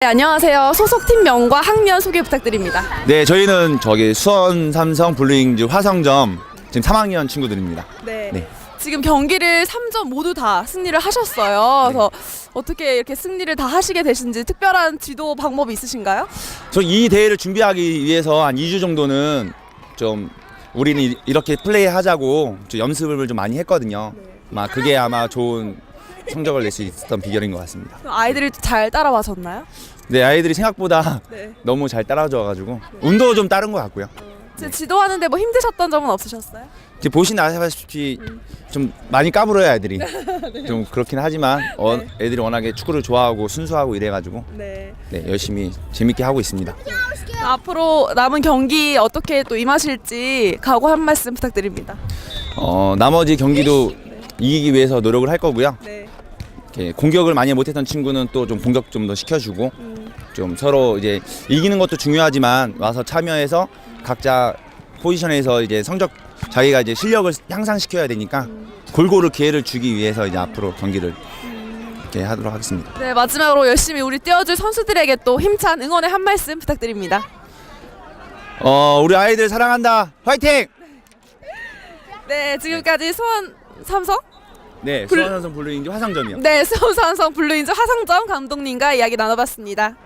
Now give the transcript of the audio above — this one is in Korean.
네, 안녕하세요. 소속 팀명과 학년 소개 부탁드립니다. 네, 저희는 저기 수원 삼성 블루잉즈 화성점 지금 3학년 친구들입니다. 네. 네. 지금 경기를 3점 모두 다 승리를 하셨어요. 그래서 어떻게 이렇게 승리를 다 하시게 되신지 특별한 지도 방법이 있으신가요? 저 이 대회를 준비하기 위해서 한 2주 정도는 좀 우리는 이- 이렇게 플레이하자고 좀 연습을 좀 많이 했거든요. 아마 그게 아마 좋은 성적을 낼 수 있었던 비결인 것 같습니다. 아이들이 잘 따라와 줬나요? 네, 아이들이 생각보다 네. 너무 잘 따라줘가지고 운도 좀 따른 것 같고요. 지금 지도하는데 뭐 힘드셨던 점은 없으셨어요? 지금 보시나 아시다시피 좀 많이 까불어요 애들이. 좀 그렇긴 하지만 어, 애들이 워낙에 축구를 좋아하고 순수하고 이래가지고 네. 네, 열심히 재밌게 하고 있습니다. 앞으로 남은 경기 어떻게 또 임하실지 각오 한 말씀 부탁드립니다. 어, 나머지 경기도 이기기 위해서 노력을 할 거고요. 네. 이렇게 공격을 많이 못했던 친구는 또 좀 공격 좀 더 시켜주고 좀 서로 이제 이기는 것도 중요하지만 와서 참여해서 각자 포지션에서 이제 성적 자기가 이제 실력을 향상시켜야 되니까 골고루 기회를 주기 위해서 이제 앞으로 경기를 이렇게 하도록 하겠습니다. 네, 마지막으로 열심히 우리 뛰어줄 선수들에게 또 힘찬 응원의 한 말씀 부탁드립니다. 어, 우리 아이들 사랑한다. 화이팅! 네, 지금까지 수원 삼성 네, 블- 수원삼성 블루잉즈 화상점이요. 네, 수원 삼성 블루인즈 화성점 감독님과 이야기 나눠봤습니다.